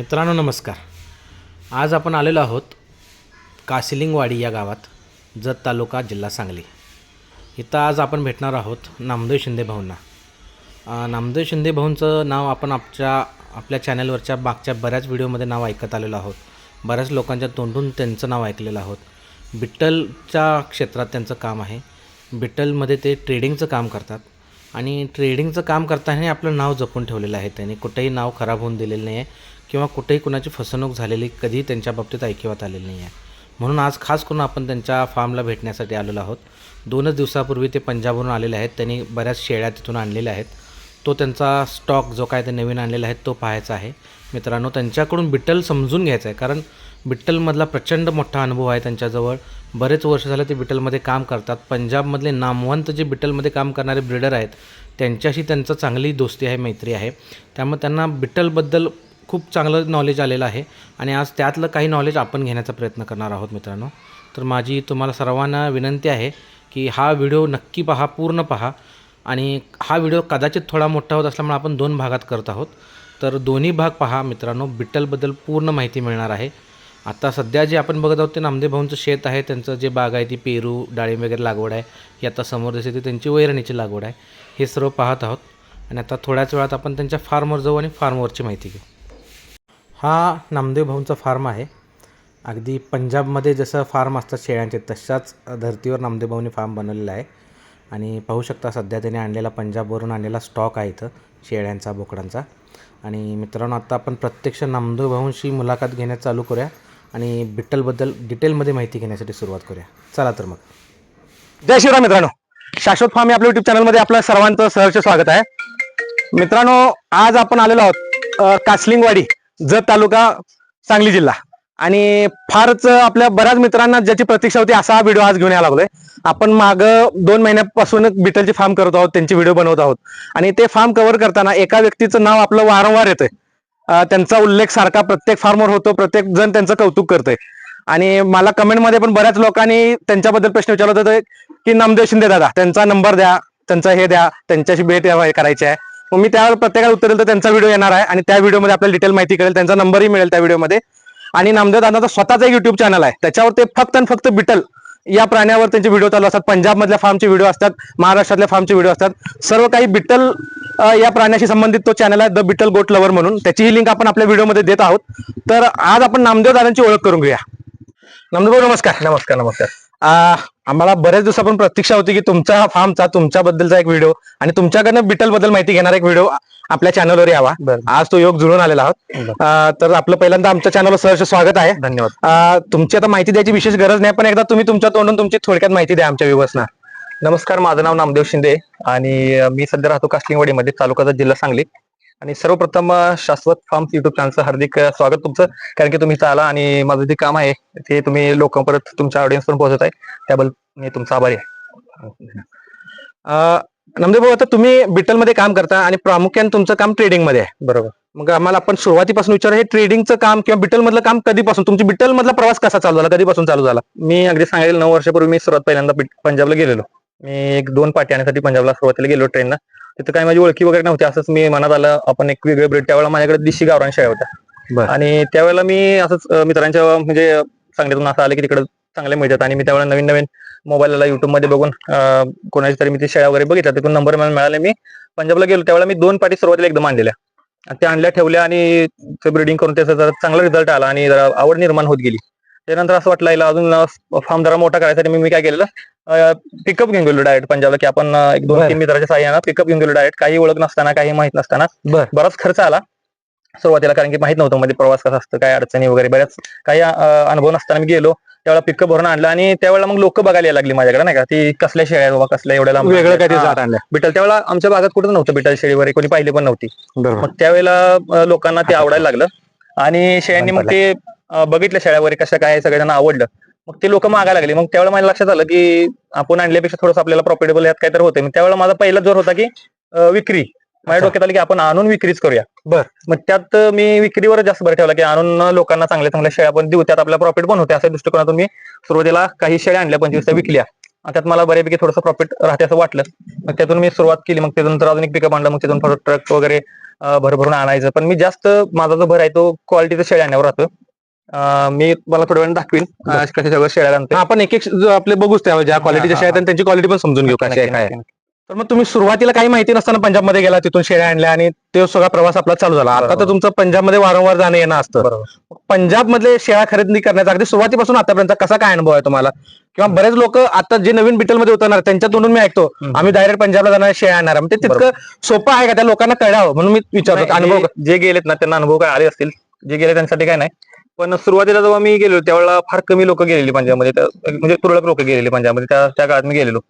मित्रांनो नमस्कार. आज आपण आलेलो आहोत कासिलिंगवाडी या गावात जत तालुका जिल्हा सांगली. इथं आज आपण भेटणार आहोत नामदेव शिंदे भाऊंना. नामदेव शिंदे भाऊंचं नाव आपण आपच्या आपल्या चॅनलवरच्या मागच्या बऱ्याच व्हिडिओमध्ये नाव ऐकत आलेलो आहोत. बऱ्याच लोकांच्या तोंडून त्यांचं नाव ऐकलेलं आहोत. बिट्टलच्या क्षेत्रात त्यांचं काम आहे. बिट्टलमध्ये ते ट्रेडिंगचं काम करतात आणि ट्रेडिंगचं काम करताना आपलं नाव जपून ठेवलेलं आहे त्यांनी. कुठेही नाव खराब होऊन दिलेलं नाही आहे किंवा कुठेही कुणाची फसवणूक झालेली कधीही त्यांच्या बाबतीत ऐकिवात आलेली नाही आहे म्हणून आज खास करून आपण त्यांच्या फार्मला भेटण्यासाठी आलेलो आहोत. दोनच दिवसापूर्वी ते पंजाबवरून आलेले आहेत. त्यांनी बऱ्याच शेळ्या तिथून आणलेल्या आहेत. तो त्यांचा स्टॉक जो काय ते नवीन आणलेला आहे तो पाहायचा आहे. मित्रांनो त्यांच्याकडून बिट्टल समजून घ्यायचं आहे. कारण बिट्टलमधला प्रचंड मोठा अनुभव आहे त्यांच्याजवळ. बरेच वर्ष झालं ते बिटलमध्ये काम करतात. पंजाबमधले नामवंत जे बिटलमध्ये काम करणारे ब्रिडर आहेत त्यांच्याशी त्यांचं चांगली दोस्ती आहे मैत्री आहे. त्यामुळे त्यांना बिटलबद्दल खूप चांगलं नॉलेज आलेलं आहे. आणि आज त्यातलं काही नॉलेज आपण घेण्याचा प्रयत्न करणार आहोत मित्रांनो. तर माझी तुम्हाला सर्वांना विनंती आहे की हा व्हिडिओ नक्की पहा पूर्ण पहा. आणि हा व्हिडिओ कदाचित थोडा मोठा होत असल्यामुळे आपण दोन भागात करत आहोत. तर दोन्ही भाग पहा मित्रांनो बिट्टलबद्दल पूर्ण माहिती मिळणार आहे. आता सध्या जे आपण बघत आहोत ते नामदेव भाऊंचं शेत आहे त्यांचं जे बाग आहे ती पेरू डाळिंब वगैरे लागवड आहे. ही आता समोर दिसते ती त्यांची वैरणीची लागवड आहे. हे सर्व पाहत आहोत. आणि आता थोड्याच वेळात आपण त्यांच्या फार्मवर जाऊ आणि फार्मवरची माहिती घेऊ. हा नामदेव भाऊंचा फार्म आहे. अगदी पंजाबमध्ये जसं फार्म असतात शेळ्यांचे तशाच धर्तीवर नामदेव भाऊंनी फार्म बनवलेला आहे. आणि पाहू शकता सध्या त्याने आणलेला पंजाबवरून आणलेला स्टॉक आहे इथं शेळ्यांचा बोकडांचा. आणि मित्रांनो आता आपण प्रत्यक्ष नामदेव भाऊंशी मुलाखत घेण्यास चालू करूया आणि बिट्टलबद्दल डिटेलमध्ये माहिती घेण्यासाठी सुरुवात करूया. चला तर मग. जय शिवराम मित्रांनो. शाश्वत फार्म या आपल्या युट्यूब चॅनलमध्ये आपलं सर्वांचं सहर्ष स्वागत आहे. मित्रांनो आज आपण आलेलो आहोत कासलिंगवाडी. जत तालुका सांगली जिल्हा. आणि फारच आपल्या बऱ्याच मित्रांना ज्याची प्रतीक्षा होती असा हा व्हिडिओ आज घेऊन यायला लागलोय. आपण माग दोन महिन्यापासूनच बिटलचे फार्म करत आहोत त्यांची व्हिडिओ बनवत आहोत. आणि ते फार्म कव्हर करताना एका व्यक्तीचं नाव आपलं वारंवार येतंय. त्यांचा उल्लेख सारखा प्रत्येक फार्मवर होतो प्रत्येक जण त्यांचं कौतुक करतंय. आणि मला कमेंटमध्ये पण बऱ्याच लोकांनी त्यांच्याबद्दल प्रश्न विचारत होते की नामदेव शिंदे दादा त्यांचा नंबर द्या त्यांचा हे द्या त्यांच्याशी भेट करायची आहे. मग मी त्यावर प्रत्येकाला उत्तर दिलं तर त्यांचा व्हिडिओ येणार आहे. आणि त्या व्हिडिओमध्ये आपल्याला डिटेल माहिती कळेल. त्यांचा नंबरही मिळेल त्या व्हिडिओमध्ये आणि नामदेव दादाचा स्वतःचा एक युट्यूब चॅनल आहे. त्याच्यावर ते फक्त आणि फक्त बिटल या प्राण्यावर त्यांचे व्हिडिओ चालू असतात. पंजाबमधल्या फार्मचे व्हिडिओ असतात. महाराष्ट्रातल्या फार्मचे व्हिडिओ असतात. सर्व काही बिटल या प्राण्याशी संबंधित तो चॅनल आहे. द बिटल गोट लवर म्हणून. त्याचीही लिंक आपण आपल्या व्हिडिओमध्ये देत आहोत. तर आज आपण नामदेव दादांची ओळख करून घेऊया. नामदेव नमस्कार. नमस्कार नमस्कार. आम्हाला बऱ्याच दिवसापासून प्रतीक्षा होती की तुमच्या फार्मचा तुमच्याबद्दलचा एक व्हिडिओ आणि तुमच्याकडनं बिटलबद्दल माहिती घेणारा एक व्हिडिओ आपल्या चॅनलवर यावा. आज तो योग जुळून आलेला आहोत. तर आपलं पहिल्यांदा आमच्या चॅनलवर सहर्ष स्वागत आहे. धन्यवाद. तुमची आता माहिती द्यायची विशेष गरज नाही पण एकदा तुम्ही तुमच्या तोंडून तुमची थोडक्यात माहिती द्या आमच्या व्ह्युअर्सना नमस्कार माझं नाव नामदेव शिंदे आणि मी सध्या राहतो कासलिंगवाडीमध्ये तालुक्याचा जिल्हा सांगली. आणि सर्वप्रथम शाश्वत फार्म युट्यूब चॅनलचं हार्दिक स्वागत तुमचं. कारण की तुम्ही इथं आला आणि माझं जे काम आहे ते तुम्ही लोकांपर्यंत तुमच्या ऑडियन्स पण पोहोचत आहे. त्याबद्दल मी तुमचा आभारी आहे. आ, नामदेव भाऊ आता तुम्ही बिटलमध्ये काम करता आणि प्रामुख्याने तुमचं काम ट्रेडिंगमध्ये आहे. बरोबर. मग आम्हाला आपण सुरुवातीपासून विचार हे ट्रेडिंगचं काम किंवा बिटल मधलं काम कधीपासून? तुमची बिटल मधला प्रवास कसा चालू झाला? कधीपासून चालू झाला? मी अगदी सांगेल नऊ वर्षापूर्वी मी सुरुवात पहिल्यांदा पंजाबला गेलेलो. मी एक दोन पाठी आणण्यासाठी पंजाबला सुरुवातीला गेलो ट्रेनला तिथं काही माझी ओळखी वगैरे नव्हती. असंच मी मनात आलं आपण एक वेगळे ब्रेड त्यावेळेला माझ्याकडे दिशी गावरान शाळा होत्या. आणि त्यावेळेला मी असंच मित्रांच्या म्हणजे सांगलीतून असं आलं की तिकडे चांगले मिळतात. आणि मी त्यावेळेला नवीन नवीन मोबाईलला युट्यूबमध्ये बघून कोणाची तरी मी ती शेळ्या वगैरे बघितल्या तिथून नंबर मला मिळाले. मी पंजाबला गेलो. त्यावेळेला मी दोन पाठी सुरुवातीला एकदम आणलेल्या. आणि त्या आणल्या ठेवल्या आणि ब्रिडिंग करून त्याचा जरा चांगला रिझल्ट आला आणि जरा आवड निर्माण होत गेली. त्यानंतर असं वाटलं याला अजून फार्म जरा मोठा करायसाठी मी मी काय केलेलं? पिकअप घेऊन गेलो डायरेक्ट पंजाबला की आपण एक दोन. तीन मित्राच्या साह्यानं पिकअप घेऊन गेलो डायरेक्ट काही ओळख नसताना काही माहीत नसताना बर. बराच खर्च आला सुरुवातीला कारण की माहीत नव्हतं मध्ये प्रवास कसा असतं काय अडचणी वगैरे बऱ्याच काही अनुभव नसताना मी गेलो. त्यावेळेला पिकअप भरून आणलं आणि त्यावेळेला मग लोक बघायला लागली माझ्याकडे नाही का? ती कसल्या शेळ्या बाबा कसल्या एवढ्या वेगळं आणलं बिटल त्यावेळेला आमच्या भागात कुठं नव्हतं बिटल शेळी वगैरे कोणी पाहिली पण नव्हती. मग त्यावेळेला लोकांना ते आवडायला लागलं. आणि शेळ्यांनी मग ते अं, बघितलं शेळ्या वगैरे कशा काय सगळ्यांना आवडलं. मग ते लोक मागायला लागले. मग त्यावेळेला माझ्या लक्षात आलं की आपण आणल्यापेक्षा थोडंसं आपल्याला प्रॉफिटेबल यात काहीतरी होते मग त्यावेळेला माझा पहिला जोर होता की विक्री. माझ्या. डोक्यात आलं की आपण आणून विक्रीच करूया. बर. मग त्यात मी विक्रीवर जास्त भर ठेवला की आणून लोकांना चांगल्या चांगल्या शेळ्या पण देऊ. त्यात आपल्याला प्रॉफिट पण होते अशा दृष्टिकोनातून मी सुरुवातीला काही शेळ्या आणल्या पंचवीस विकल्या. आणि त्यात मला बऱ्यापैकी थोडंसं प्रॉफिट राहते असं वाटलं. मग त्यातून मी सुरुवात केली. मग त्यानंतर अजून एक पिकअप आणलं मग त्यातून थोडं ट्रक वगैरे भरभरून आणायचं. पण मी जास्त माझा जो भर आहे तो क्वालिटीचा शेळ्या आणण्यावर राहतो मी मला थोड्या वेळ दाखवीन. कशा सगळं शेळ्या आणतो आपण एक एक आपले बघूच त्या ज्या क्वालिटीच्या शेळ्या आहेत त्यांची क्वालिटी पण समजून घेऊ कशी काय. तर मग तुम्ही सुरुवातीला काही माहिती नसताना पंजाबमध्ये गेला तिथून शेळ्या आणल्या आणि तो सगळा प्रवास आपला चालू झाला. आता तर. तुमचं पंजाबमध्ये वारंवार जाणं येणं असतं. बरोबर. पंजाब मधले शेळ्या खरेदी करण्याचा अगदी सुरुवातीपासून आतापर्यंत कसा काय अनुभव आहे तुम्हाला? किंवा बरेच लोक आता जे नवीन बिटलमध्ये उतरणार त्यांच्या तोंडून मी ऐकतो. आम्ही डायरेक्ट पंजाबला जाणार शेळ्या आणणार. म्हणजे तितकं सोपं आहे का त्या लोकांना कळावं? म्हणून मी विचारतो. अनुभव जे- जे गेलेत ना त्यांना अनुभव काय आले असतील? जे गेले त्यांच्यासाठी काय नाही. पण सुरुवातीला जेव्हा मी गेलो त्यावेळेला फार कमी लोक गेलेली पंजाबमध्ये. त्या- म्हणजे तुरळक लोक गेलेली पंजाबमध्ये. त्या त्या काळात मी गेलेलो.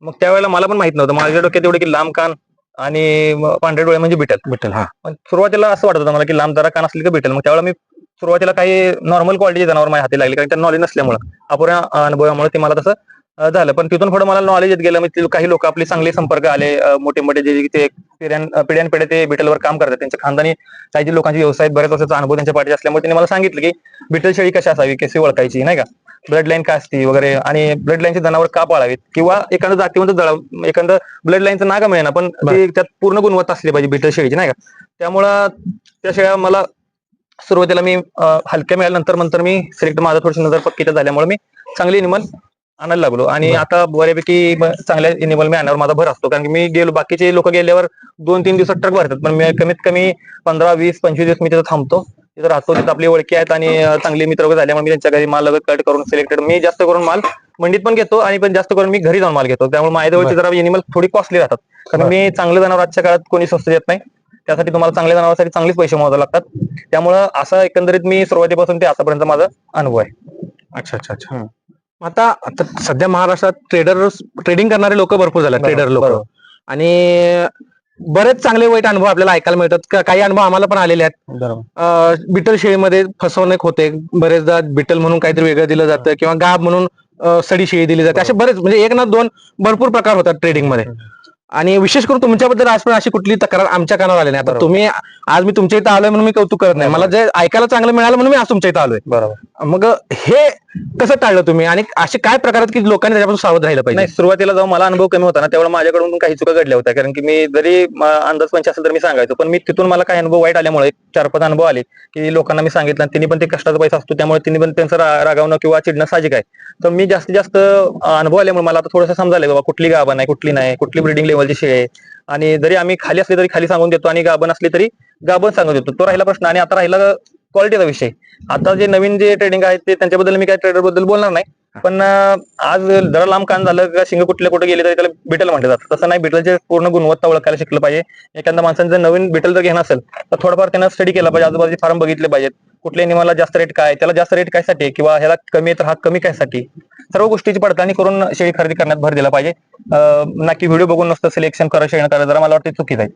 मग त्यावेळेला मला पण माहीत नव्हतं. माझ्या डोक्यात एवढे की लांब कान आणि म- पांढरे डोळे म्हणजे बिटल. बिटल हा. पण सुरुवातीला असं वाटत होतं मला की लांब जरा कान असली का भेटेल मग त्यावेळेला मी सुरुवातीला काही नॉर्मल क्वालिटी जनावर माझ्या हाती लागली. कारण त्या नॉलेज नसल्यामुळं. अपुऱ्या अनुभवामुळे ते मला तसं झालं. पण तिथून पुढे मला नॉलेज येत गेलं. म्हणजे काही लोक आपले चांगले संपर्क आले मोठे मोठे जे ते पिढ्यान पिढ्या ते बिटलवर काम करतात. त्यांच्या खानदानी काही जे लोकांचे व्यवसाय बऱ्याच वर्षाचा अनुभव त्यांच्या पाठी असल्यामुळे त्यांनी मला सांगितलं की बिटल शेळी कशी असावी कशी ओळखायची नाही का? ब्लड लाईन काय असती वगैरे. आणि ब्लड लाईनचे जनावर का पाळावीत? किंवा एखादं जातीवंत एखादं ब्लड लाईनचं नागा मिळेना पण ते त्यात पूर्ण गुणवत्ता असली पाहिजे बिटल शेळीची नाही का? त्यामुळं त्या शेळ्या मला सुरुवातीला मी हलक्या मिळाल्यानंतर नंतर मी सिलेक्ट माझं थोडीशी नजर पक्कीच्या झाल्यामुळे मी चांगली एनिमल आणायला लागलो. आणि. आता बऱ्यापैकी ब- चांगल्या एनिमल मी आणण्यावर माझा भर असतो. कारण की मी गेलो बाकीचे लोक गेल्यावर दोन तीन दिवसात ट्रक भरतात. पण मी कमीत कमी पंधरा वीस पंचवीस दिवस मी तिथं थांबतो. तिथं राहतो तिथं आपली ओळखी आहेत आणि अं, चांगले मित्र वगैरे झाल्यामुळे मी त्यांच्या घरी माल लगत कट करून सिलेक्टेड मी जास्त करून माल मंडीत पण घेतो आणि पण जास्त करून मी घरी जाऊन माल घेतो. त्यामुळे माझ्याजवळची जरा एनिमल थोडी कॉस्टली राहतात. कारण. मी चांगलं जनावर आजच्या काळात कोणी स्वस्त देत नाही. त्यासाठी तुम्हाला चांगल्या जनावरांसाठी चांगलेच पैसे मोजावे लागतात. त्यामुळं असं एकंदरीत मी सुरुवातीपासून ते आतापर्यंत माझा अनुभव आहे. अच्छा अच्छा अच्छा. आता आता सध्या महाराष्ट्रात ट्रेडर ट्रेडिंग करणारे लोक भरपूर झाले ट्रेडर लोक. बरोबर. आणि बरेच चांगले वाईट अनुभव आपल्याला ऐकायला मिळतात. का- काही अनुभव आम्हाला पण आलेले आहेत. बरोबर. अं, बिटल शेळीमध्ये फसवणूक होते. बरेचदा बिटल म्हणून काहीतरी वेगळं दिलं जातं किंवा गाब म्हणून अं, सडी शेळी दिली जाते. असे बरेच म्हणजे एक ना दोन भरपूर प्रकार होतात ट्रेडिंगमध्ये आणि विशेष करून तुमच्याबद्दल आज पण अशी कुठली तक्रार आमच्या कानावर आली नाही. आता बरोबर. तुम्ही आज मी तुमच्या इथं आलोय म्हणून मी कौतुक करत नाही. मला जे ऐकायला चांगलं मिळालं म्हणून मी आज तुमच्या इथं आलोय. बरोबर. मग हे कसं टाळलं तुम्ही? आणि असे काय प्रकार की लोकांनी त्याच्यापासून सावध राहिलं पाहिजे? नाही सुरुवातीला जाऊन मला अनुभव कमी होता ना तेव्हा माझ्याकडून काही चुका घडल्या होत्या. कारण की मी जरी अंदाज पंच असेल तर मी सांगायचो पण मी तिथून मला काही अनुभव वाईट आल्यामुळे चार पाच अनुभव आले की लोकांना मी सांगितलं आणि त्यांनी पण ते कष्टाचा पैसा असतो त्यामुळे त्यांनी पण त्यांचं रागावणं किंवा चिडणं साजिक आहे. तर मी जास्तीत जास्त अनुभव आल्यामुळे मला आता थोडंसं समजायला बाबा कुठली गाभा नाही कुठली नाही कुठली ब्रिडिंग लेवलची शेळी आहे. आणि जरी आम्ही खाली असली तरी खाली सांगून देतो आणि गाभण असली तरी गाभण सांगून देतो. तो राहिला प्रश्न आणि आता राहिला क्वालिटीचा विषय. आता जे नवीन जे ट्रेडिंग आहे ते त्यांच्याबद्दल मी काही ट्रेडरबद्दल बोलणार नाही. पण आज जरा लांब कान झालं का शिंग कुठले कुठे गेले तरी त्याला बिटल म्हटलं जातं. तसं नाही बिटलचे पूर्ण गुणवत्ता ओळखायला शिकलं पाहिजे. एखाद्या माणसाने जर नवीन बिटल जर घेणं असेल तर थोडंफार त्यानं स्टडी केला पाहिजे. आजूबाजूचे फार्म बघितले पाहिजेत. कुठल्या नियमाला जास्त रेट काय त्याला जास्त रेट कायसाठी किंवा ह्याला कमी तर हा कमी कायसाठी सर्व गोष्टीची पडताळणी करून शेळी खरेदी करण्यात भर दिला पाहिजे. ना की व्हिडिओ बघून नुसतं सिलेक्शन करा शेण करा जरा मला वाटतं चुकीचं आहे.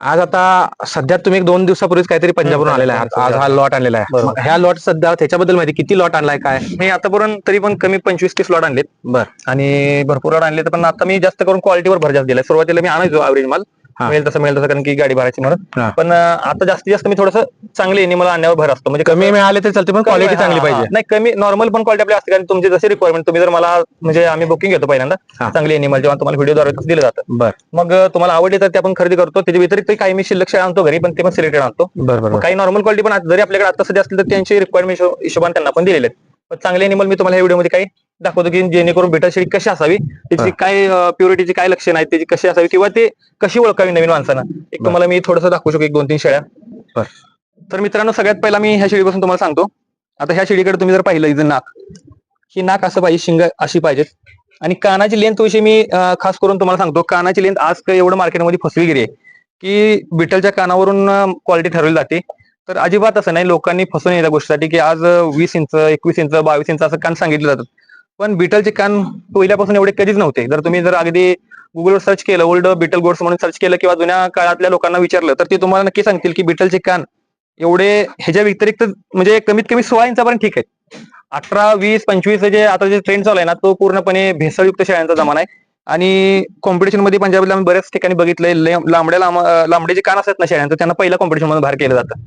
आज आता सध्या तुम्ही एक दोन दिवसापूर्वीच काहीतरी पंजाबवरून आलेला आहे. आज हा लॉट आणलेला आहे. बरोबर. ह्या लॉट सध्या त्याच्याबद्दल माहिती किती लॉट आणलाय काय? मी आतापर्यंत तरी पण कमी पंचवीस तीस लॉट आणलेत. बर. आणि भरपूर लॉट आणले पण आता मी जास्त करून क्वालिटीवर भर जास्त दिलाय. सुरुवातीला मी आणायचो अवरेज माल. मिळेल तसं मिळेल तसं कारण की गाडी भरायची म्हणून. पण आता जास्तीत जास्त मी थोडंसं चांगली एनिमल आणण्यावर भर असतो. म्हणजे कमी मिळाले तरी चालते पण क्वालिटी चांगली पाहिजे. नाही कमी नॉर्मल पण क्वालिटी आपली असते कारण तुमची जशी रिक्वायरमेंट तुम्ही जर मला म्हणजे आम्ही बुकिंग घेतो पहिल्यांदा. चांगली एनिमल जेव्हा तुम्हाला व्हिडिओद्वारे दिलं जातं. मग तुम्हाला आवडली तर ते आपण खरेदी करतो त्याच्या व्यतिरिक्त काही मी शिल्लक आणतो घरी पण ते पण सिलेक्टेड आणतो. काही नॉर्मल क्वालिटी पण जरी आपल्याकडे आता सध्या असतील तर त्यांची रिक्वायरमेंट हिशोबाने त्यांना पण दिलेले आहेत. चांगले एनिमल मी तुम्हाला या व्हिडिओमध्ये काही दाखवतो की जेणेकरून बेटा शेळी कशी असावी. त्याची काय प्युरिटीची काय लक्षण आहेत त्याची कशी असावी किंवा ते कशी ओळखावी नवीन माणसानं एक. तुम्हाला मी थोडंसं दाखवू शकतो एक दोन तीन शेळ्या. तर मित्रांनो सगळ्यात पहिला मी ह्या शेळीपासून तुम्हाला सांगतो आता ह्या शेळीकडे तुम्ही जर पाहिलं इथं नाक ही नाक असं पाहिजे शिंग अशी पाहिजेत आणि कानाची लेंथ विषयी मी खास करून तुम्हाला सांगतो कानाची लेंथ आज एवढं मार्केटमध्ये फसवीगिरी आहे की बिटलच्या कानावरून क्वालिटी ठरवली जाते तर अजिबात असं नाही लोकांनी फसून येत्या गोष्टीसाठी की आज वीस इंच एकवीस इंच बावीस इंच असं कान सांगितले जातात पण बिटलचे कान पहिल्यापासून एवढे कधीच नव्हते. जर तुम्ही जर अगदी गुगलवर सर्च केलं ओल्ड बिटल गोड्स म्हणून सर्च केलं किंवा जुन्या काळातल्या लोकांना विचारलं तर ते तुम्हाला नक्की सांगतील की बिटलचे कान एवढे ह्याच्या व्यतिरिक्त म्हणजे कमीत कमी सोळा इंचापर्यंत ठीक आहे अठरा वीस पंचवीस जे आता जे ट्रेंड चालू आहे ना तो पूर्णपणे भेसळयुक्त शाळांचा जमाना आहे. आणि कॉम्पिटिशनमध्ये पंजाबला आम्ही बऱ्याच ठिकाणी बघितलंय लांबड्या लांब लांबडे जे कान असतात ना शाळांचं त्यांना पहिल्या कॉम्पिटिशनमध्ये बाहेर केलं जातं.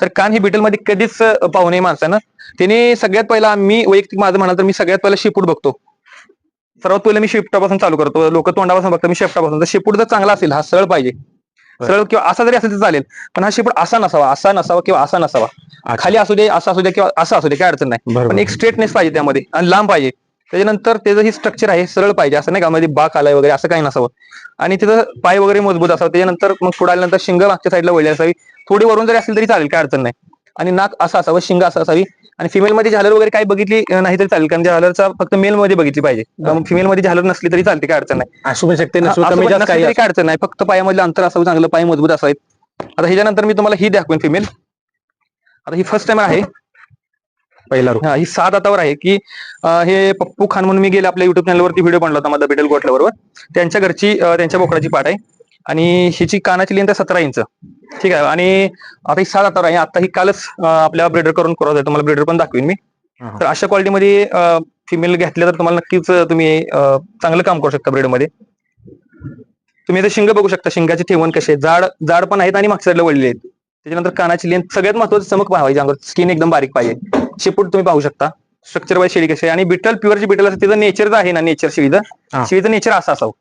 तर कान ही बिटलमध्ये कधीच पाहू नये माणसानं. त्याने सगळ्यात पहिला मी वैयक्तिक माझं म्हणाल तर मी सगळ्यात पहिला शिपूट बघतो. सर्वात पहिलं मी शिफ्टापासून चालू करतो. लोक तोंडापासून बघतात मी शिफ्टापासून तर शिपूट जर चांगला असेल हा सरळ पाहिजे. सरळ किंवा असा जरी असेल तर चालेल. पण हा शेपूट असा नसावा असा नसावा किंवा असा नसावा. खाली असू दे असा असू दे किंवा असा असू दे काय अडचण नाही. पण एक स्ट्रेटनेस पाहिजे त्यामध्ये आणि लांब पाहिजे. त्याच्यानंतर त्याचं ही स्ट्रक्चर आहे सरळ पाहिजे. असं नाही का मध्ये बाक आलाय वगैरे असं काही नसावं. आणि तिथं पाय वगैरे मजबूत असावं. त्याच्यानंतर मग पुढे आल्यानंतर शिंग मागच्या साईडला वळली असावी. थोडी वरून जरी असेल तरी चालेल काय अडचण नाही. आणि नाक असं असावं शिंग असं असावी. आणि फिमेल मध्ये झालर वगैरे काही बघितली नाही तरी चालेल. कारण झालरचा फक्त मेल मध्ये बघितली पाहिजे. फिमेल मध्ये झालर नसली तरी चालते काय अडचण नाही. असू शकते काही तरी काय अडचण नाही. फक्त पायामधलं अंतर असावं चांगलं पाय मजबूत असावेत. आता ह्याच्यानंतर मी तुम्हाला ही दाखवेन फिमेल आता ही फर्स्ट टाइम आहे. पहिला रूप हा, ही सात आतावर आहे की हे पप्पू खान म्हणून मी गेले आपल्या युट्यूब चॅनलवरती व्हिडिओ बनला होता माझा बिटेल गोठल्याबरोबर. त्यांच्या घरची त्यांच्या बोकडाची पाठ आहे. आणि हिची कानाची लेंथ आहे सतरा इंच. ठीक आहे. आणि आता ही सात आतावर आहे. आता ही कालच आपल्या ब्रेडर करून क्रॉस आहे. तुम्हाला ब्रेडर पण दाखवेन मी. तर अशा क्वालिटीमध्ये फिमेल घेतल्या तर तुम्हाला नक्कीच तुम्ही चांगलं काम करू शकता ब्रेडमध्ये तुम्ही इथे शिंग बघू शकता. शिंगाची ठेवण कशी आहे. जाड जाड पण आहेत आणि मागच्या साईडला वळलेले आहेत. त्याच्यानंतर कानाची लेंथ सगळ्यात महत्वाचं चमक पाहायची अंगावर स्किन एकदम बारीक पाहिजे. शेपूट तुम्ही पाहू शकता. स्ट्रक्चर वाईज शेळी कशी आहे. आणि बिटल प्युअरची बिटल असते त्याचं नेचर आहे ना नेचर. शेळीचं शेळीचं नेचर असं असावं.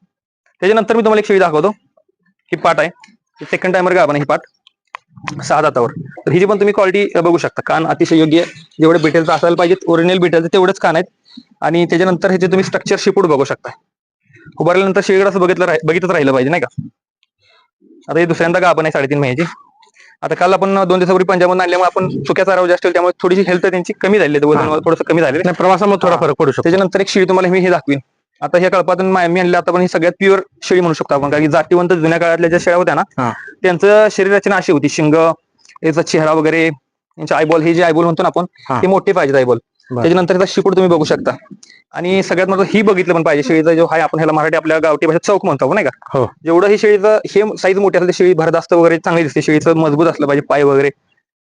त्याच्यानंतर मी तुम्हाला एक शेळी दाखवतो. ही पाट आहे. सेकंड टायमर गाभण आहे ही पाट. सहा दातावर. तर हिची पण तुम्ही क्वालिटी बघू शकता. कान अतिशय योग्य आहे. जेवढे बिटेलचं असायला पाहिजे ओरिजिनल बिटेलचं तेवढंच कान आहेत. आणि त्याच्यानंतर ह्याचे तुम्ही स्ट्रक्चर शेपूट बघू शकता. उभारल्यानंतर शेळीकडे असं बघितलं बघितच राहिलं पाहिजे नाही का? आता ही दुसऱ्यांदा गाभण आहे साडेतीन महिन्याची. आता काल आपण दोन दिवसापूर्वी पंजाबमधून आणल्यामुळे आपण चुक्या चारावर जास्त त्यामुळे थोडीशी हेल्थ त्यांची. कमी झाली थोडंसं कमी. नाही प्रवासामध्ये थोडा फरक पडू शकतो. त्याच्यानंतर एक शेळी तुम्हाला मी हे दाखवीन. आता ह्या कळपातून मा- मी आणलं आता पण ही सगळ्यात प्युअर शेळी म्हणू शकतो आपण. कारण की जातीवंत जुन्या काळातल्या ज्या शेळ्या होत्या. ना त्यांचं शरीर रचना अशी होती. शिंग याचा चेहरा वगैरे यांचे आयबॉल हे जे आयबॉल म्हणतो ना आपण हा. ते मोठे पाहिजेत आयबॉल. त्याच्यानंतर याचा शिपूड तुम्ही बघू शकता. आणि सगळ्यात महत्त्वाचं ही बघितलं पण पाहिजे. शेळीचा जो आहे आपण ह्याला मराठी आपल्या गावठी भाषेत चौक म्हणतो नाही का? हो. जेवढं ही शेळीचं हे साईज मोठी असेल शेळी भरदास्त वगैरे चांगली दिसते. शेळीचं मजबूत असलं पाहिजे पाय वगैरे.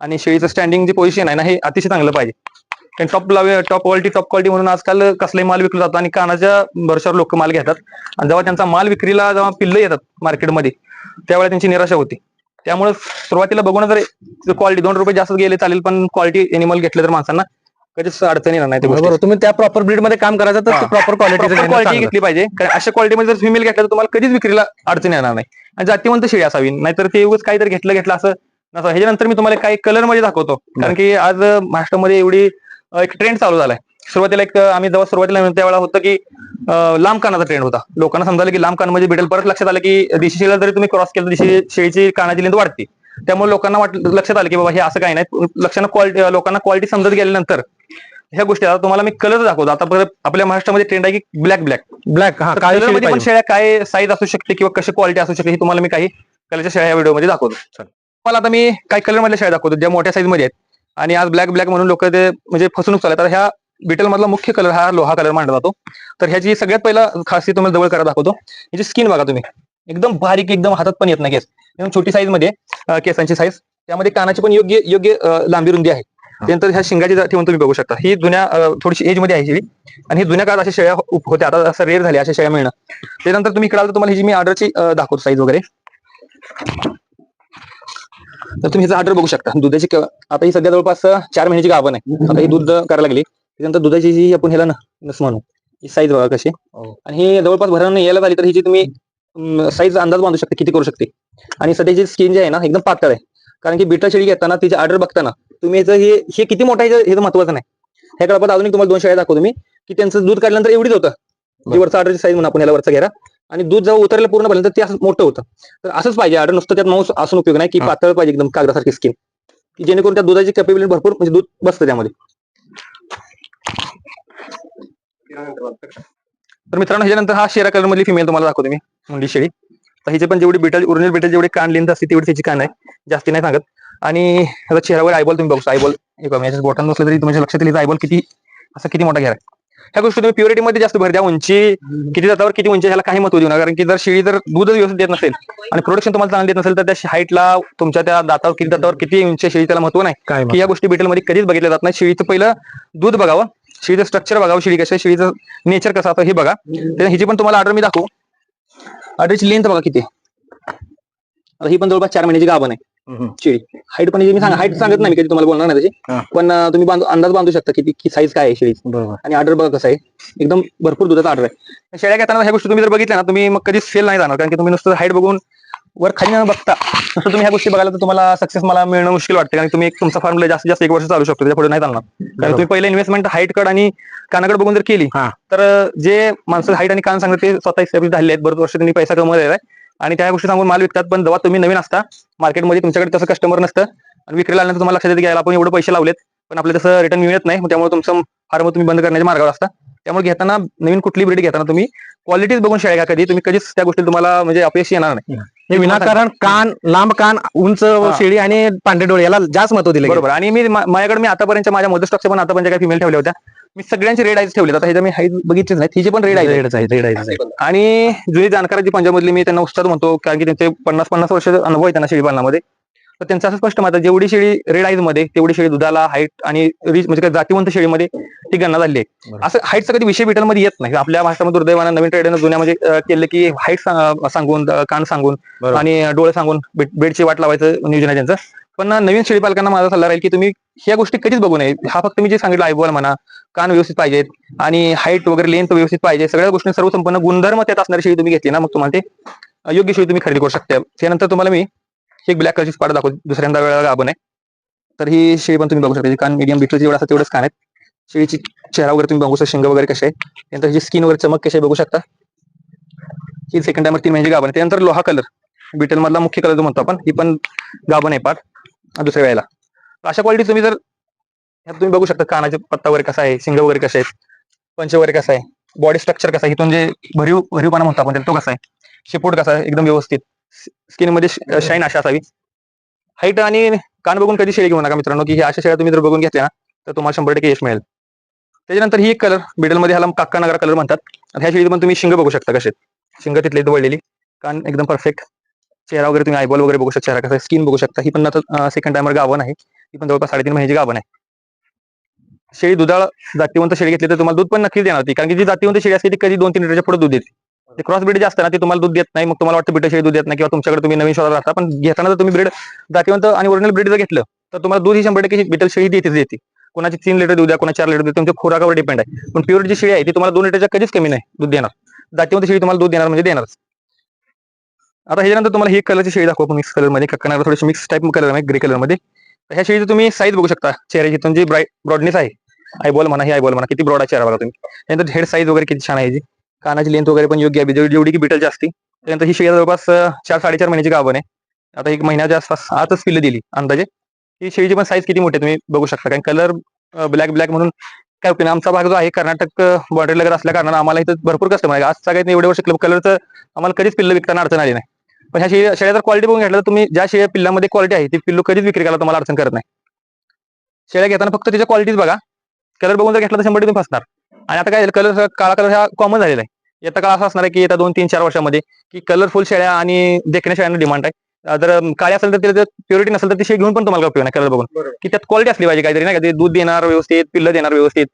आणि शेळीचं स्टँडिंग जे पोझिशन आहे ना हे अतिशय चांगलं पाहिजे. Top top quality top quality म्हणून आजकाल कसलाही माल विकला जातो आणि कानाच्या भरशावर लोक माल घेतात. आणि जेव्हा त्यांचा माल विक्रीला जेव्हा पिल्लं येतात मार्केटमध्ये त्यावेळेला त्यांची निराशा होती. त्यामुळे सुरुवातीला बघून जर क्वालिटी दोन रुपये जास्त गेले चालेल पण क्वालिटी एनिमल घेतले तर माणसांना कधीच अडचण येणार नाही. बरोबर तुम्ही त्या प्रॉपर ब्रीडमध्ये काम करायचं तर. प्रॉपर क्वालिटी क्वालिटी घेतली पाहिजे. कारण अशा क्वालिटीमध्ये जर फिमेल घेतलं तर तुम्हाला कधीच विक्रीला अडचण येणार नाही. आणि जातीवंत शेळी असावी. नाहीतर ते उगाच काहीतरी घेतलं घेतलं असं नसावं. ह्याच्यानंतर मी तुम्हाला काही कलरमध्ये दाखवतो. कारण की आज महाराष्ट्रामध्ये एवढी एक ट्रेंड चालू झालाय. सुरुवातीला एक आम्ही जेव्हा सुरुवातीला त्यावेळेला होतं की लांब कानाचा ट्रेंड होता. लोकांना समजायला की लांब कान म्हणजे भेटेल परत लक्षात आलं की देशी शेळीला जरी तुम्ही क्रॉस केलं देशी शेळीची कानाची लेंथ वाढते. त्यामुळे लोकांना वाट लक्षात आलं की बाबा हे असं काही नाही. लक्षांना क्वालिटी लोकांना क्वालिटी समजत गेल्यानंतर ह्या गोष्टी आता तुम्हाला मी कलर दाखवतो. आता आपल्या महाराष्ट्रामध्ये ट्रेंड आहे की ब्लॅक ब्लॅक ब्लॅक हा तर काळी कलर शेळी मध्ये पण. शेळ्या काय साईज असू शकते किंवा कशी क्वालिटी असू शकते ही तुम्हाला मी काही कलरच्या शेळ्या या व्हिडिओमध्ये दाखवतो. मला आता मी काही कलर मधल्या शेळ्या दाखवतो ज्या मोठ्या साईजमध्ये आहेत. आणि आज ब्लॅक ब्लॅक म्हणून लोक ते म्हणजे फसवणूक चालत तर ह्या बिटल मधला मुख्य कलर हा लोहा कलर मांडला जातो. तर ह्याची सगळ्यात पहिला खासियत तुम्हाला जवळ करा दाखवतो. ह्याची स्किन बघा तुम्ही. एकदम बारीक एकदम हातात पण येत नाही केस. एकदम छोटी साईजमध्ये केसांची साईज त्यामध्ये कानाची पण योग्य योग्य लांबी रुंदी आहे. त्यानंतर ह्या शिंगाची ठेवून तुम्ही बघू शकता. ही जुन्या थोडीशी एजमध्ये आहे ही. आणि ही जुन्या काळात अशा शेळ्या हो- होत्या. आता असं रेअर झाल्या अशा शेळ्या मिळणं. त्यानंतर तुम्ही इकडे तुम्हाला ही जी मी ऑर्डरची दाखवतो साईज वगैरे. तर तुम्ही ह्याचा ऑर्डर बघू शकता. दुधाची आता ही सध्या जवळपास चार महिन्याची गाभण आहे. आता ही दूध करायला लागली. त्यानंतर दुधाची जी आपण ह्याला नस म्हणू ही साईज बघा कशी. आहे. आणि ही जवळपास भरण यायला झाली तर हिची तुम्ही साईज अंदाज बांधू शकता किती करू शकते. आणि सध्याची स्किन जी आहे ना एकदम पातळ आहे. कारण की बिटा शेळी घेताना तिचे ऑर्डर बघताना तुम्ही याचं हे हे किती मोठं आहे हे महत्वाचं नाही. ह्या कळपात अजून तुम्हाला दोन शेळ्या दाखवतो मी की त्यांचं दूध काढल्यानंतर एवढीच होतं. जी वरचा ऑर्डरची साईज म्हणून आपण याला वरचा घ्या आणि दूध जेव्हा उतरलं पूर्ण पर्यंत ते असं मोठं होतं. तर असंच पाहिजे. ऑर्डर नुसतं त्यात मांस असून उपयोग नाही की. पातळ पाहिजे एकदम कागदासारखी स्किन की जेणेकरून त्या दुधाची कॅपेबिलिटी भरपूर म्हणजे दूध बसतं त्यामध्ये. तर मित्रांनो ह्याच्यानंतर हा शेरा कलर मधली फिमेल तुम्हाला दाखवतो मी मुंडी शेळी. तर हिचे पण जेवढी बिटल ओरिजिनल बिटल जेवढी कान लेंथ असते तेवढी त्याची कान आहे जास्ती नाही सांगत. आणि ह्याचा चेहऱ्यावर आयबॉल तुम्ही बघू आयबॉल याच्या बोटांना नसलं तरी तुमच्या लक्षात येईल आयबॉल किती असा किती मोठा घ्या ह्या गोष्टी तुम्ही प्युरिटी मध्ये जास्त भर द्या. उंची किती जातावर किती उंची ह्याला काही महत्त्व देऊ नका. कारण की जर शेळी जर दूधच व्यवस्थित देत नसेल आणि प्रोडक्शन तुम्हाला चांगलं देत नसेल तर त्या हाईटला तुमच्या त्या दातावर किती दातावर किती उंची शेळी त्याला महत्त्व नाही. की या गोष्टी बिटलमध्ये कधीच बघितल्या जात नाही. शेळीचं पहिलं दूध बघावं. शेळीचं स्ट्रक्चर बघावं. शेळी कसं शेळीचं नेचर कसं असतं हे बघा. तर हिची पण तुम्हाला ऑर्डर मी दाखवू. ऑर्डरची लेंथ बघा किती ही पण जवळपास चार महिन्याची गाभण आहे. शेळी हाईट पण मी सांगा हाईट सांगत नाही कधी तुम्हाला बोलणार नाही. त्याची. पण तुम्ही बांधू अंदाज बांधू शकता किती साईज काय आहे शेळीची. बरोबर. आणि ऑर्डर बघा कसं आहे. एकदम भरपूर दुधाचा ऑर्डर आहे. शेळ्या घेताना ह्या गोष्टी तुम्ही जर बघितल्या ना तुम्ही मग कधीच फेल नाही जाणार. कारण की तुम्ही नुसतं हाईट बघून वर खाली न बघता नुसतं तुम्ही ह्या गोष्टी बघायला तर तुम्हाला सक्सेस मला मिळणं मुश्किल वाटतं. कारण तुम्ही तुमचा फार्म जास्तीत जास्त एक वर्ष चालू शकतो त्याच्या पुढे नाही चालणार. कारण तुम्ही पहिले इन्व्हेस्टमेंट हाईट कड आणि कानाकडे बघून जर केली. तर जे माणसं हाईट आणि कान सांगतात ते स्वतः झाले आहेत. बरोबर वर्ष त्यांनी पैसा कमवलेला आहे. आणि त्या गोष्टी सांगून माल विकतात पण जेव्हा तुम्ही नवीन असता मार्केटमध्ये तुमच्याकडे तसं कस्टमर नसतं आणि विक्रीला आल्यानंतर तुम्हाला लक्षात येते की आपण एवढे पैसे लावलेत पण आपल्याला तसं रिटर्न मिळत नाही त्यामुळे तुमचं फार्म तुम्ही बंद करण्याच्या मार्गावर असता. त्यामुळे घेताना नवीन कुठली ब्रीड घेताना तुम्ही क्वालिटीज बघून शेळ्या घ्या कधी तुम्ही कधीच त्या गोष्टी तुम्हाला म्हणजे अपयश येणार नाही. हे विनाकारण कान लांब कान उंच. शेळी आणि पांढरे डोळे याला जास्त महत्त्व दिले बरोबर. आणि मी मा- माझ्याकडे मी आतापर्यंत माझ्या मोदर स्टॉकच्या पण आतापर्यंत काही फिमेल ठेवल्या होत्या. मी सगळ्यांचे रेड आईज ठेवले आता ह्याच्या मी हाईट बघितलीच नाही तिचे पण रेड आईज रेडच आहे रेड आहे आणि जुनी जाणकार जी पंजाबमधली मी त्यांना उस्ताद म्हणतो कारण की त्यांचे पन्नास पन्नास वर्ष अनुभव आहे त्यांना शेळी पालनामध्ये तर त्यांचं असं स्पष्ट मत आहे जेवढी शेळी रेड आईजमध्ये तेवढी शेळी दुधाला हाईट आणि रिच म्हणजे जातीवंत शेळीमध्ये ती गणना झाली आहे. असं हाईटचा कधी विषय विटलमध्ये येत नाही. आपल्या महाराष्ट्रामध्ये दुर्दैवानं नवीन ट्रेडरनं जुन्यामध्ये अं, केलं की हाईट सांगून कान सांगून. आणि डोळे सांगून बेड- बेडची वाट लावायचं नियोजन आहे त्यांचं. पण नवीन शेळी पालकांना माझा सल्ला राहील की तुम्ही ह्या गोष्टी कधीच बघू नये. हा फक्त मी जे सांगितलं आयबॉल म्हणा कान व्यवस्थित पाहिजेत आणि हाईट वगैरे लेंथ व्यवस्थित पाहिजे सगळ्या गोष्टी सर्व संपन्न गुणधर्म त्यात असणारी शेळी तुम्ही घेतली ना मग तुम्हाला ते योग्य शेळी तुम्ही खरेदी करू शकता. त्यानंतर तुम्हाला मी एक ब्लॅक कलरची स्पाट दाखवतो. दुसऱ्यांदा वेळा गाभण आहे. तर ही शेळी पण तुम्ही बघू शकता. कान मीडियम बिटल जेवढा असतात तेवढंच कान आहेत शेळीची चेहरा वगैरे तुम्ही बघू शकता. शिंग वगैरे कसे आहे. त्यानंतर ही स्किन वगैरे चमक कशी बघू शकता. ही सेकंड टाइम तीन म्हणजे महिन्याची गाभण आहे. त्यानंतर लोहा कलर बिटल मधला मुख्य कलर जो म्हणतो आपण ही पण गाभण आहे पाठ दुसऱ्या वेळेला. तर अशा क्वालिटी तुम्ही जर ह्यात तुम्ही बघू शकता कानाचे पत्ता वगैरे कसा आहे शिंग वगैरे कसे आहेत पंच वगैरे कसा आहे बॉडी स्ट्रक्चर कसा आहे इथून जे भरीव भरीवपणा म्हणतो आपण तो कसा आहे शिपूट कसा आहे एकदम व्यवस्थित स्किनमध्ये शाईन अशा असावी. हाईट आणि कान बघून कधी शेळी घेऊ नका मित्रांनो की ह्या अशा शेळ्या तुम्ही जर बघून घेतल्या ना तर तुम्हाला शंभर टक्के यश मिळेल. त्याच्यानंतर ही एक कलरमध्ये ह्याला काक्का नगरा कलर म्हणतात. आणि ह्या शेळीत पण तुम्ही शिंग बघू शकता कसे शिंग तिथले वळलेली कान एकदम परफेक्ट चेहरा वगैरे तुम्ही आयबॉल वगैरे बघू शकता चेहरा कसा स्किन बघू शकता. ही पण आता सेकंड टायमर गावन आहे. ही पण जवळपास साडेतीन महिन्याची गावन आहे. शेळी दुधाळ जातीवंत शेळी घेतली तर तुम्हाला दूध पण नक्कीच देणार ती. कारण की जी जातीवंत शेळी असते ती कधी दोन तीन लिटरच्या पुढे दूध देते. ते क्रॉस ब्रीड जे असतं ना ते तुम्हाला दूध देत नाही. मग तुम्हाला वाटतं बिटा शेळी दूध देत नाही किंवा तुमच्याकडे तुम्ही नवीन शोधात राहता. पण घेताना जर तुम्ही ब्रीड जातीवंत आणि ओरिजिनल ब्रीड जर घेतलं तर तुम्हाला दूध ही शंभर टक्के बिटल शेळी देतेच देते. कोणाची तीन लिटर दूध द्या कोणा चार लिटर दूध तुमच्या खुराकावर डिपेंड आहे. पण प्युअर जी शेळी आहे ती तुम्हाला दोन लिटरच्या कधीच कमी नाही दूध देणार. जातीवंत शेळी तुम्हाला दूध देणार म्हणजे देणारच. आता ह्याच्यानंतर तुम्हाला ही कलरची शेळी दाखवतो मिक्स कलरमध्ये मध्ये. थोडीशी मिक्स टाईप कलर आहे ग्रे कलरमध्ये ह्या शेळीची तुम्ही साईज बघू शकता. चेहऱ्याची तुमची ब्राईट ब्रॉडनेस आहे आयबॉल म्हणा ही आयबॉल म्हणा किती ब्रॉड आहे चेहरा बघा तुम्ही. त्यानंतर हेड साईज वगैरे किती छान आहे जी कानाची लेंथ वगैरे पण योग्य आहे. जेवढी की बिटल जास्ती. त्यानंतर ही शेळी जवळपास चार साडेचार महिन्याची गाभण आहे. आता एक महिन्याच्या आसपास आतच पिल्लं दिली अंदाजे. ही शेळीची पण साईज किती मोठी आहे तुम्ही बघू शकता. कारण कलर ब्लॅक ब्लॅक म्हणून काय होते आमचा भाग जो आहे कर्नाटक बॉर्डर लगत असल्या कारणानं आम्हाला इथं भरपूर कस्टमर आहे. आज सगळ्यात एवढे वर्ष कलरचं आम्हाला कधीच पिल्लं विकताना अडचण आली नाही. पण ह्या शेळी शेळ्या जर क्वालिटी बघून घेतलं तर तुम्ही ज्या शेळ्या पिल्लामध्ये क्वालिटी आहे ती पिल्लू कधीच विक्री करायला तुम्हाला अडचण करत नाही. शेळ्या घेताना फक्त तिच्या क्वालिटीज बघा. कलर बघून जर घेतला तर शंभर तुम्ही फसणार. आणि आता काय कलर काळा कलर हा कॉमन झालेला आहे. येता काळ असं असणार आहे की येत्या दोन तीन चार वर्षामध्ये की कलरफुल शेळ्या आणि देखण्या शेळ्यांना डिमांड आहे. जर काळी असेल तर तिला प्युरिटी नसेल तर ती शेळी घेऊन पण तुम्हाला उपयोग नाही कलर बघून. की त्यात क्वालिटी असली पाहिजे काहीतरी नाही का? ते दूध देणार व्यवस्थित पिल्लं देणार व्यवस्थित.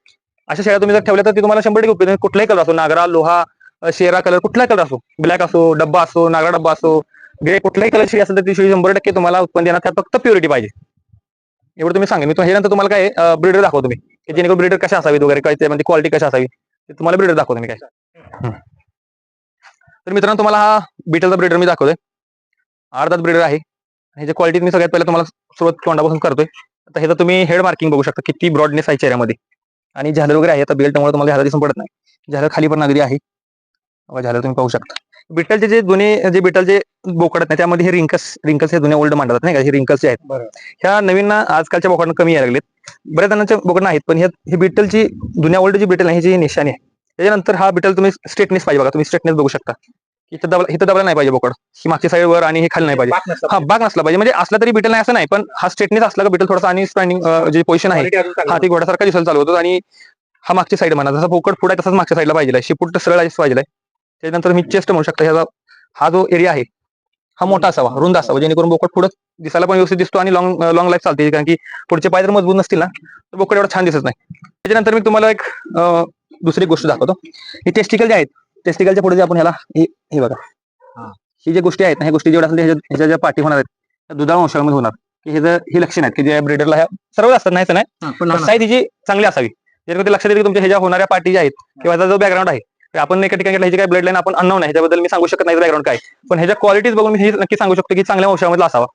अशा शेळ्या तुम्ही जर ठेवल्या तर ती तुम्हाला शंभर टक्के उपयोग. कुठलाही कलर असो नागरा लोहा शेरा कलर कुठलाही कलर असो? ब्लॅक असो डब्बा असो नागरा डब्बा असो ग्रे कुठलाही कलर शेळी असेल तर ती शेळी शंभर टक्के तुम्हाला उत्पन्न देणार. त्यात फक्त प्युरिटी पाहिजे. एवढं तुम्ही सांगा. मी तुम्हाला ह्यानंतर तुम्हाला काय ब्रिडर दाखवतो मी. की जेणेकरून ब्रिडर कशा असावीत वगैरे काय म्हणजे क्वालिटी कशा असावी ते तुम्हाला ब्रिडर दाखवतो मी काय. तर मित्रांनो तुम्हाला हा बिटलचा ब्रिडर मी दाखवतोय. अर्धात ब्रिडर आहे. ह्याची क्वालिटी मी सगळ्यात पहिला तुम्हाला सुरुवात तोंडापासून करतोय. आता ह्याचं तुम्ही हेड मार्किंग बघू शकता. किती ब्रॉडनेस आहे चेहऱ्यामध्ये. आणि झालर वगैरे आहे. आता बेल्टमुळे तुम्हाला झालर दिसून पडत नाही. झालर खाली पण नागरी आहे. झालर तुम्ही पाहू शकता. बिटलचे जे दोन्ही जे बिटल जे बोकडत नाही त्यामध्ये हे रिंकल्स रिंकल्स हे जुन्या ओल्ड मांडतात नाही का? हे रिंकल्स जे आहेत. ह्या नवीन ना आजकालच्या बोकडांना कमी यायला लागलेत. बऱ्याच जणांच्या बोकडं आहेत पण ह्या ही बिटलची जुन्या ओल्ड जी बिटल आहे ह्याची निशाणी आहे त्याच्यानंतर हा बिटल तुम्ही स्ट्रेटनेस पाहिजे बघा तुम्ही स्ट्रेटनेस बघू शकता. इथं दबला इथं दबला नाही पाहिजे बोकड. ही मागची साईड वर आणि हे खाली नाही पाहिजे. हा बाग नसला पाहिजे. म्हणजे असला तरी बिटल नाही असं नाही पण हा स्ट्रेटनेस असला का बिटल थोडासा आणि स्टँडिंग जे पोझिशन आहे हा ती घोड्यासारखा दिसायला चालू होतो आणि हा मागची साईड म्हणा जसा पोकट पुढे तसाच मागच्या साईडला पाहिजे शिपूट सरळ पाहिजे त्याच्यानंतर मी चेस्ट म्हणू शकता ह्याचा हा जो एरिया आहे हा मोठा असावा रुंद असावा जेणेकरून बोकड पुढे दिसायला पण व्यवस्थित दिसतो आणि लॉंग लॉंग लाईफ चालते कारण की पुढचे पाय जर मजबूत नसतील ना तर बोकड एवढा छान दिसत नाही. त्याच्यानंतर मी तुम्हाला एक दुसरी गोष्ट दाखवतो. हे टेस्टिकल जे आहेत टेस्टिकलच्या पुढे जे आपण ह्याला हे हे बघा. ही. जे गोष्टी आहेत ना ह्या गोष्टी जेवढ्या असतील ह्याच्या ह्याच्या ज्या पाठी होणार आहेत त्या दुधाळ वंशामध्ये होणार. की हे जर हे लक्षण आहेत की जे ब्रिडरला ह्या सर्व असतात नाही. पण साईज हिची चांगली असावी जेणेकरून ते लक्षात येईल की तुमच्या ह्याच्या होणाऱ्या पार्टी ज्या आहेत किंवा जो बॅकग्राऊंड आहे आपण एका ठिकाणी ह्याची काय ब्लड लाईन आपण अननोन आहे ह्याच्याबद्दल मी सांगू शकत नाही बॅकग्राऊंड काय. पण ह्याच्या क्वालिटीज बघून मी हे नक्की सांगू शकतो की चांगल्या वंशामधला असावा.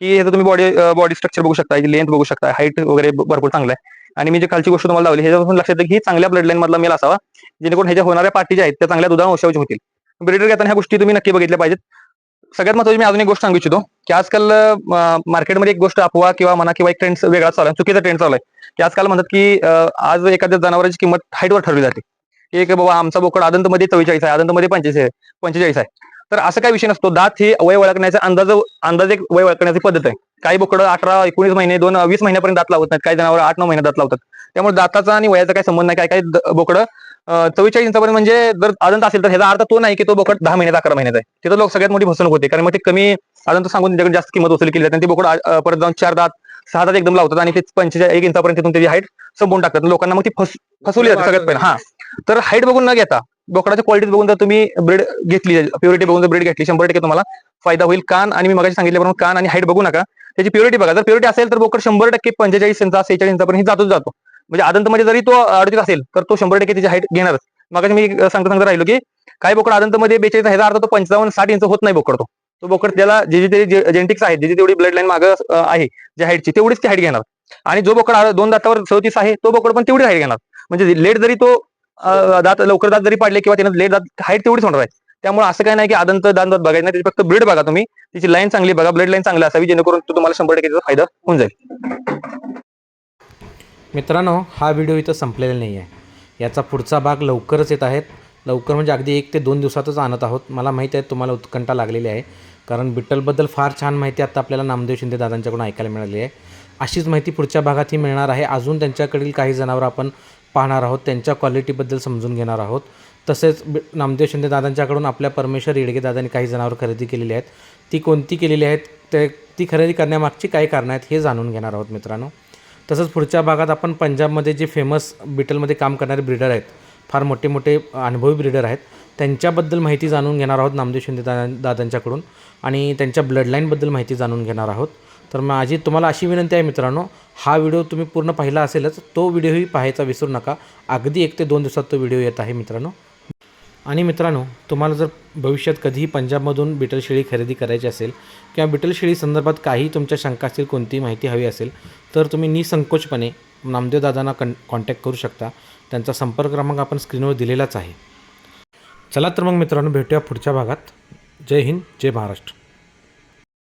की ह्याचं तुम्ही बॉडी बॉडी स्ट्रक्चर बघू शकता लेंथ बघू शकता हाईट वगैरे भरपूर चांगलं आहे. आणि मी जी खालची गोष्ट तुम्हाला लावली ह्याच्यापासून लक्षात येतं की चांगल्या ब्लड लाईन मधला मेल असावा जेणेकरून ह्याच्या होणाऱ्या पार्टी ज्या आहेत त्या चांगल्या दुधा वंशावची होतील. ब्रिडर घेताना ह्या गोष्टी तुम्ही नक्की बघितल्या पाहिजेत. सगळ्यात महत्वाची मी अजून एक गोष्ट सांगू इच्छितो की आजकाल मार्केटमध्ये एक गोष्ट अफवा किंवा म्हणा किंवा एक ट्रेंड वेगळा चालू आहे चुकीचा ट्रेंड चालू आहे. की आजकाल म्हणतात की आज एखाद्या जनावरांची किंमत हाईटवर ठरवली जाते. एक बाबा आमचा बोकड आदंतमध्ये चव्वेचाळीस आहे आदंतमध्ये पंचेचाळीस आहे पंचेचाळीस आहे. तर असं काही विषय नसतो. दात ही वय ओळखण्याचा अंदाज अंदाज एक वय ओळखण्याची पद्धत आहे. काही बोकडं अठरा एकोणीस महिने दोन वीस महिन्यापर्यंत दात लावत नाहीत. काही जनावर आठ नऊ महिने दात लावतात. त्यामुळे दाताचा आणि वयाचा काही संबंध नाही. काय काही बोकड बोकडं चव्वेचाळीस इंचापर्यंत म्हणजे जर आदंत असेल तर ह्याचा अर्थ तो नाही की तो बोकड दहा महिन्यात अकरा महिन्याचा आहे. तिथं लोक सगळ्यात मोठी फसवणूक होते. कारण मग ते कमी आदंत सांगून त्यांच्याकडे जास्त किंमत वसूल केली जाते ते बोकड परत जाऊन चार दात सहा तास एकदम लावतात आणि ते पंचेचाळीस एक इंचापर्यंत तिथून त्याची हाईट संपवून टाकतात. लोकांना मग ती फस फसवली जाते सगळ्यात पहिले. हा. तर हाईट बघून न घेता बोकडाच्या क्वालिटी बघून जर तुम्ही ब्रेड घेतली प्युरिटी बघून जर ब्रेड घेतली शंभर टक्के तुम्हाला फायदा होईल. कान आणि मी मगाशी सांगितल्याप्रमाणे कान आणि हाईट बघू नका. त्याची प्युरिटी बघा. जर प्युरिटी असेल तर बोकड शंभर टक्के पंचेचाळीस इंचा सेहेचाळीस इंचापर्यंत जातोच जातो. म्हणजे आदंतमध्ये जरी तो अडतीस असेल तर तो शंभर टक्के त्याची हाईट घेणारच. मग मी सांगता सांगता राहिलो की काही बोकड आदंतमध्ये बेचाळीस ह्याचा अर्थ तो पंचावन्न साठ इंच होत नाही बोकड तो बोकड त्याला जे जे जेनेटिक्स आहेत जे तेवढी ब्लड लाईन मागं आहे जे हाईटची तेवढीच ती हाईट घेणार. आणि जो बोकड दोन दातावर चौतीस आहे तो बोकड पण तेवढी हाईट घेणार. म्हणजे लेट जरी तो दात लवकर दात जरी पाडले किंवा त्यानं लेट दात हाईट तेवढीच होणार आहे. त्यामुळे असं काही नाही की आदंत दान दात बघायचं नाही फक्त ब्रीड बघा तुम्ही. तिची लाईन चांगली बघा ब्लड लाईन चांगली असावी जेणेकरून तुम्हाला शंभर टक्के फायदा होऊन जाईल. मित्रांनो हा व्हिडिओ इथं संपलेला नाही आहे याचा पुढचा भाग लवकरच येत आहेत. लवकर म्हणजे अगदी एक ते दोन दिवसातच आणत आहोत. मला माहीत आहे तुम्हाला उत्कंठा लागलेली आहे. कारण बिठ्ठलबद्दल फार छान माहिती आता आपल्याला नामदेव शिंदे दादांच्याकडून ऐकायला मिळाली आहे. अशीच माहिती पुढच्या भागातही मिळणार आहे. अजून त्यांच्याकडील काही जनावरं आपण पाहणार आहोत. त्यांच्या क्वालिटीबद्दल समजून घेणार आहोत. तसेच नामदेव शिंदे दादांच्याकडून आपल्या परमेश्वर येडगे दादांनी काही जनावर खरेदी केलेली आहेत. ती कोणती केलेली आहेत? ते ती खरेदी करण्यामागची काय कारणं आहेत? हे जाणून घेणार आहोत मित्रांनो. तसंच पुढच्या भागात आपण पंजाबमध्ये जे फेमस बिटलमध्ये काम करणारे ब्रिडर आहेत फार मोठे मोठे अनुभवी ब्रिडर आहेत. त्यांच्याबद्दल माहिती जाणून घेणार आहोत नामदेव शिंदे दादा दादांच्याकडून आणि त्यांच्या ब्लडलाईनबद्दल माहिती जाणून घेणार आहोत. तर माझी तुम्हाला अशी विनंती आहे मित्रांनो हा व्हिडिओ तुम्ही पूर्ण पाहिला असेलच तो व्हिडिओही पाहायचा विसरू नका. अगदी एक ते दोन दिवसात तो व्हिडिओ येत आहे मित्रांनो. आणि मित्रांनो तुम्हाला जर भविष्यात कधीही पंजाबमधून बिटल शेळी खरेदी करायची असेल किंवा बिटल शेळी संदर्भात काही तुमच्या शंका असतील कोणतीही माहिती हवी असेल तर तुम्ही निसंकोचपणे नामदेव दादांना कन कॉन्टॅक्ट करू शकता. त्यांचा संपर्क क्रमांक आपण स्क्रीनवर दिलेलाच आहे. चला तर मग मित्रांनो भेटूया पुढच्या भागात. जय हिंद जय महाराष्ट्र.